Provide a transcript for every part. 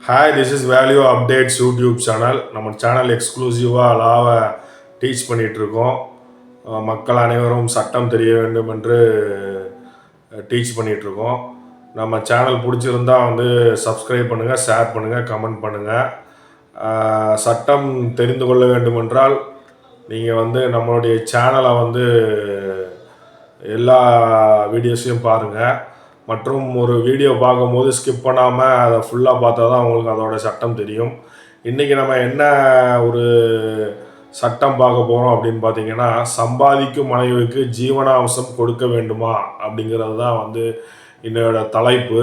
Hi this is value updates YouTube channel நம்ம channel எக்ஸ்க்ளூசிவாக லாவை டீச் பண்ணிகிட்ருக்கோம் மக்கள் அனைவரும் சட்டம் தெரிய வேண்டும் என்று டீச் பண்ணிகிட்ருக்கோம் நம்ம சேனல் பிடிச்சிருந்தா வந்து சப்ஸ்கிரைப் பண்ணுங்கள் ஷேர் பண்ணுங்கள் கமெண்ட் பண்ணுங்கள் சட்டம் தெரிந்து கொள்ள வேண்டுமென்றால் நீங்கள் வந்து நம்மளுடைய சேனலை வந்து எல்லா வீடியோஸையும் பாருங்கள் மற்றும் ஒரு வீடியோ பார்க்கும்போது ஸ்கிப் பண்ணாமல் அதை ஃபுல்லாக பார்த்தா தான் உங்களுக்கு அதோட சட்டம் தெரியும். இன்றைக்கி நம்ம என்ன ஒரு சட்டம் பார்க்க போகிறோம் அப்படின்னு பார்த்தீங்கன்னா சம்பாதிக்கும் மனைவிக்கு ஜீவனாம்சம் கொடுக்க வேண்டுமா அப்படிங்கிறது தான் வந்து என்னோட தலைப்பு.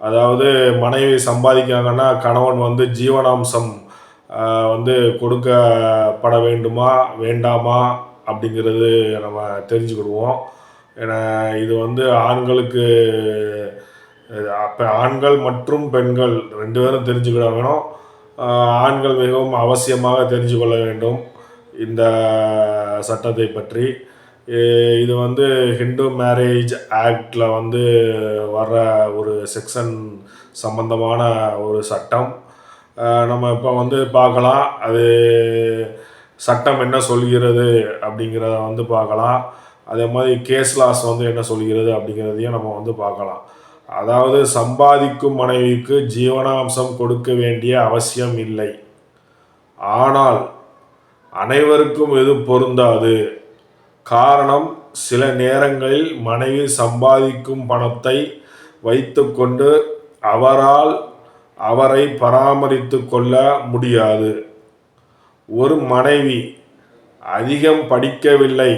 அதாவது மனைவி சம்பாதிக்கிறாங்கன்னா கணவன் வந்து ஜீவனாம்சம் வந்து கொடுக்கப்பட வேண்டுமா வேண்டாமா அப்படிங்கிறது நம்ம தெரிஞ்சுக்கிடுவோம். ஏன்னா இது வந்து ஆண்களுக்கு அப்போ ஆண்கள் மற்றும் பெண்கள் ரெண்டு பேரும் தெரிஞ்சுக்கிட வேணும். ஆண்கள் மிகவும் அவசியமாக தெரிஞ்சு கொள்ள வேண்டும் இந்த சட்டத்தை பற்றி. இது வந்து ஹிந்து மேரேஜ் ஆக்டில் வந்து வர்ற ஒரு செக்ஷன் சம்பந்தமான ஒரு சட்டம். நம்ம இப்போ வந்து பார்க்கலாம். அது சட்டம் என்ன சொல்கிறது அப்படிங்கிறத வந்து பார்க்கலாம். அதே மாதிரி கேஸ் லாஸ் வந்து என்ன சொல்கிறது அப்படிங்கிறதையும் நம்ம வந்து பார்க்கலாம். அதாவது சம்பாதிக்கும் மனைவிக்கு ஜீவனாம்சம் கொடுக்க வேண்டிய அவசியம் இல்லை. ஆனால் அனைவருக்கும் இது பொருந்தாது? காரணம் சில நேரங்களில் மனைவி சம்பாதிக்கும் பணத்தை வைத்துக்கொண்டு அவரால் அவரை பராமரித்து கொள்ள முடியாது. ஒரு மனைவி அதிகம் படிக்கவில்லை.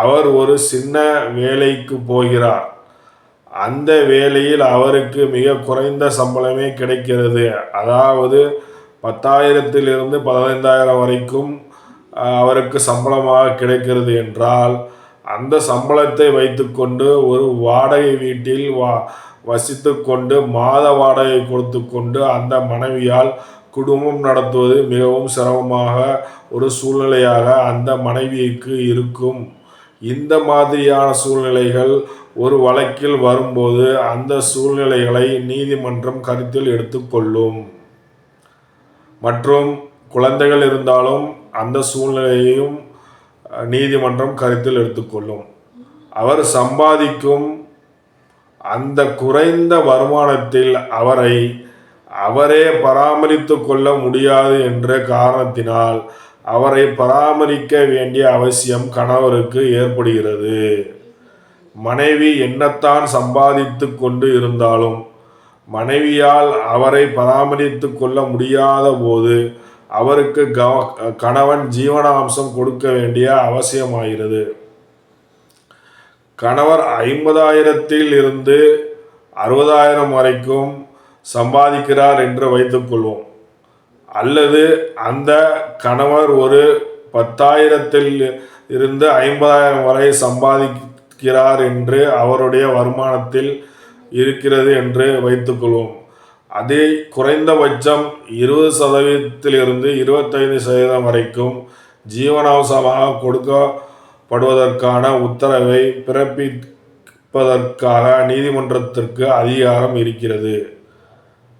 அவர் ஒரு சின்ன வேலைக்கு போகிறார். அந்த வேலையில் அவருக்கு மிக குறைந்த சம்பளமே கிடைக்கிறது. அதாவது பத்தாயிரத்திலிருந்து பதினைந்தாயிரம் வரைக்கும் அவருக்கு சம்பளமாக கிடைக்கிறது என்றால் அந்த சம்பளத்தை வைத்துக்கொண்டு ஒரு வாடகை வீட்டில் வா வசித்து கொண்டு மாத வாடகை கொடுத்து கொண்டு அந்த மனைவியால் குடும்பம் நடத்துவது மிகவும் சிரமமாக ஒரு சூழ்நிலையாக அந்த மனைவிக்கு இருக்கும். இந்த மாதிரியான சூழ்நிலைகள் ஒரு வழக்கில் வரும்போது அந்த சூழ்நிலைகளை நீதிமன்றம் கருத்தில் எடுத்துக்கொள்ளும். மற்றும் குழந்தைகள் இருந்தாலும் அந்த சூழ்நிலையையும் நீதிமன்றம் கருத்தில் எடுத்துக்கொள்ளும். அவர் சம்பாதிக்கும் அந்த குறைந்த வருமானத்தில் அவரை அவரே பராமரித்து கொள்ள முடியாது என்ற காரணத்தினால் அவரை பராமரிக்க வேண்டிய அவசியம் கணவருக்கு ஏற்படுகிறது. மனைவி என்னத்தான் சம்பாதித்து கொண்டு இருந்தாலும் மனைவியால் அவரை பராமரித்து கொள்ள முடியாத போது அவருக்கு கவ கணவன் ஜீவனாம்சம் கொடுக்க வேண்டிய அவசியமாகிறது. கணவர் ஐம்பதாயிரத்தில் இருந்து அறுபதாயிரம் வரைக்கும் சம்பாதிக்கிறார் என்று வைத்துக்கொள்வோம் அல்லது அந்த கணவர் ஒரு பத்தாயிரத்தில் இருந்து ஐம்பதாயிரம் வரை சம்பாதிக்கிறார் என்று அவருடைய வருமானத்தில் இருக்கிறது என்று வைத்துக்கொள்வோம். அதே குறைந்தபட்சம் இருபது சதவீதத்திலிருந்து இருபத்தைந்து சதவீதம் வரைக்கும் ஜீவனாம்சமாக கொடுக்கப்படுவதற்கான உத்தரவை பிறப்பிப்பதற்காக நீதிமன்றத்திற்கு அதிகாரம் இருக்கிறது.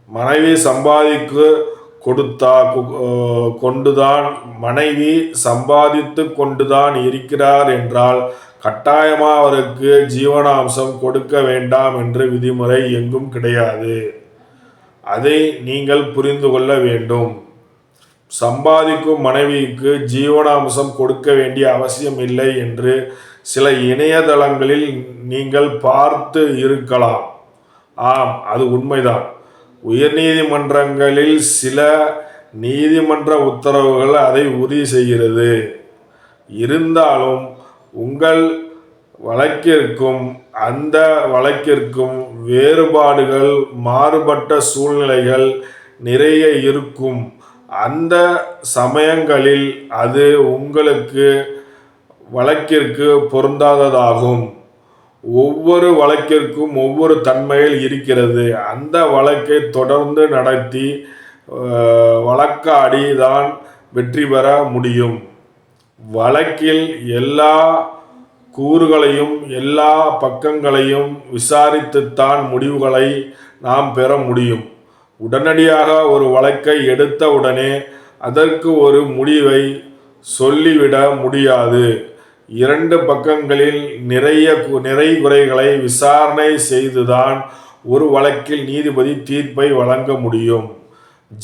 மனைவி சம்பாதிக்கு கொடுத்தா கு- கொண்டுதான் மனைவி சம்பாதித்து கொண்டுதான் இருக்கிறார் என்றால் கட்டாயமாக அவருக்கு ஜீவனாம்சம் கொடுக்க வேண்டாம் என்று விதிமுறை எங்கும் கிடையாது. அதை நீங்கள் புரிந்து கொள்ள வேண்டும். சம்பாதிக்கும் மனைவிக்கு ஜீவனாம்சம் கொடுக்க வேண்டிய அவசியம் இல்லை என்று சில இணையதளங்களில் நீங்கள் பார்த்து இருக்கலாம். ஆம் அது உண்மைதான். உயர்நீதிமன்றங்களில் சில நீதிமன்ற உத்தரவுகள் அதை உறுதி செய்கிறது. இருந்தாலும் உங்கள் வழக்கிற்கும் அந்த வழக்கிற்கும் வேறுபாடுகள் மாறுபட்ட சூழ்நிலைகள் நிறைய இருக்கும். அந்த சமயங்களில் அது உங்களுக்கு வழக்கிற்கு பொருந்தாததாகும். ஒவ்வொரு வழக்கிற்கும் ஒவ்வொரு தன்மையில் இருக்கிறது. அந்த வழக்கை தொடர்ந்து நடத்தி வழக்காடி தான் வெற்றி பெற முடியும். வழக்கில் எல்லா கூறுகளையும் எல்லா பக்கங்களையும் விசாரித்துத்தான் முடிவுகளை நாம் பெற முடியும். உடனடியாக ஒரு வழக்கை எடுத்தவுடனே அதற்கு ஒரு முடிவை சொல்லிவிட முடியாது. இரண்டு பக்கங்களில் நிறைய கு- நிறை குறைகளை விசாரணை செய்துதான் ஒரு வழக்கில் நீதிபதி தீர்ப்பை வழங்க முடியும்.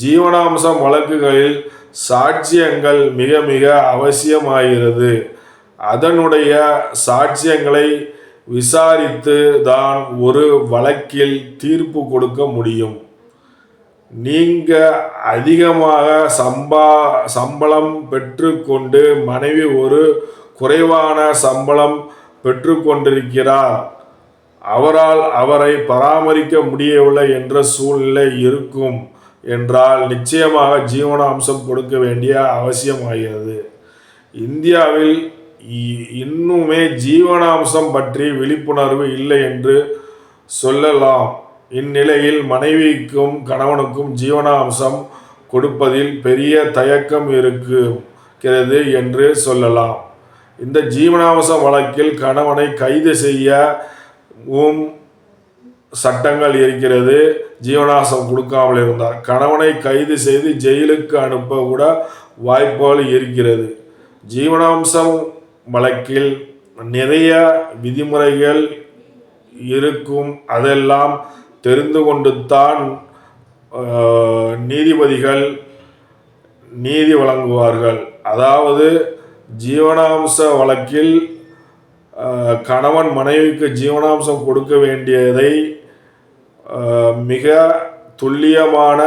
ஜீவனாம்சம் வழக்குகளில் சாட்சியங்கள் மிக மிக அவசியமாகிறது. அதனுடைய சாட்சியங்களை விசாரித்து தான் ஒரு வழக்கில் தீர்ப்பு கொடுக்க முடியும். நீங்க அதிகமாக சம்பா சம்பளம் பெற்றுக்கொண்டு மனைவி ஒரு குறைவான சம்பளம் பெற்றுக்கொண்டிருக்கிறார். அவரால் அவரை பராமரிக்க முடியவில்லை என்ற சூழ்நிலை இருக்கும் என்றால் நிச்சயமாக ஜீவனாம்சம் கொடுக்க வேண்டிய அவசியமாகிறது. இந்தியாவில் இ- இன்னுமே ஜீவனாம்சம் பற்றி விழிப்புணர்வு இல்லை என்று சொல்லலாம். இந்நிலையில் மனைவிக்கும் கணவனுக்கும் ஜீவனாம்சம் கொடுப்பதில் பெரிய தயக்கம் இருக்கிறது என்று சொல்லலாம். இந்த ஜீவனாவசம் வழக்கில் கணவனை கைது செய்யவும் சட்டங்கள் இருக்கிறது. ஜீவனாம்சம் கொடுக்காமல் இருந்தார். கணவனை கைது செய்து ஜெயிலுக்கு அனுப்ப கூட வாய்ப்புகள் இருக்கிறது. ஜீவனாம்சம் வழக்கில் நிறைய விதிமுறைகள் இருக்கும். அதெல்லாம் தெரிந்து கொண்டுத்தான் தான் நீதிபதிகள் நீதி வழங்குவார்கள். அதாவது ஜீவனாம்ச வழக்கில் கணவன் மனைவிக்கு ஜீவனாம்சம் கொடுக்க வேண்டியதை மிக துல்லியமான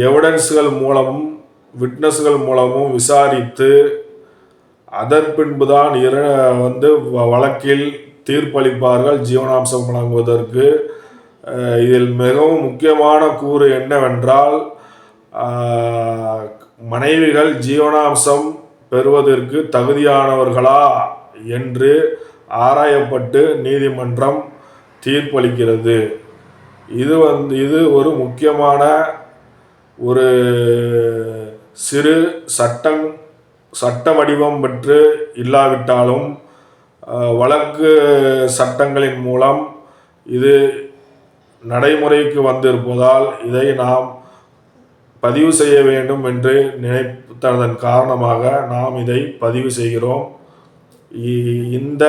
எவிடன்ஸ்கள் மூலமும் விட்னஸ்கள் மூலமும் விசாரித்து அதன் பின்புதான் இர வந்து வ- வழக்கில் தீர்ப்பளிப்பார்கள் ஜீவனாம்சம் வழங்குவதற்கு. இதில் மிகவும் முக்கியமான கூறு என்னவென்றால் மனைவிகள் ஜீவனாம்சம் பெறுவதற்கு தகுதியானவர்களா என்று ஆராயப்பட்டு நீதிமன்றம் தீர்ப்பளிக்கிறது. இது வந்து இது ஒரு முக்கியமான ஒரு சிறு சட்டம் சட்ட வடிவம் பெற்று இல்லாவிட்டாலும் வழக்கு சட்டங்களின் மூலம் இது நடைமுறைக்கு வந்திருப்பதால் இதை நாம் பதிவு செய்ய வேண்டும் என்று நினைத்ததன் காரணமாக நாம் இதை பதிவு செய்கிறோம். இ- இந்த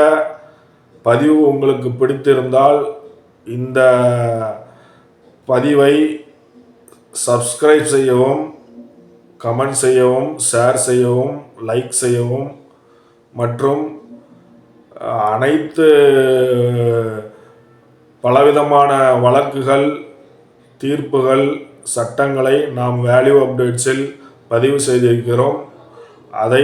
பதிவு உங்களுக்கு பிடித்திருந்தால் இந்த பதிவை சப்ஸ்கிரைப் செய்யவும் கமெண்ட் செய்யவும் ஷேர் செய்யவும் லைக் செய்யவும் மற்றும் அனைத்து பலவிதமான வழக்குகள் தீர்ப்புகள் சட்டங்களை நாம் வேல்யூ அப்டேட்ஸில் பதிவு செய்திருக்கிறோம். அதை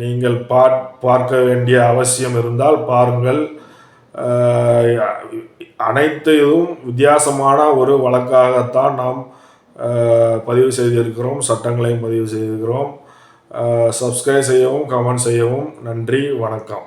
நீங்கள் பார் பார்க்க வேண்டிய அவசியம் இருந்தால் பாருங்கள். அனைத்தையும் அனைத்து இதுவும் வித்தியாசமான ஒரு வழக்காகத்தான் நாம் பதிவு செய்திருக்கிறோம். சட்டங்களையும் பதிவு செய்திருக்கிறோம். சப்ஸ்கிரைப் செய்யவும் கமெண்ட் செய்யவும் நன்றி வணக்கம்.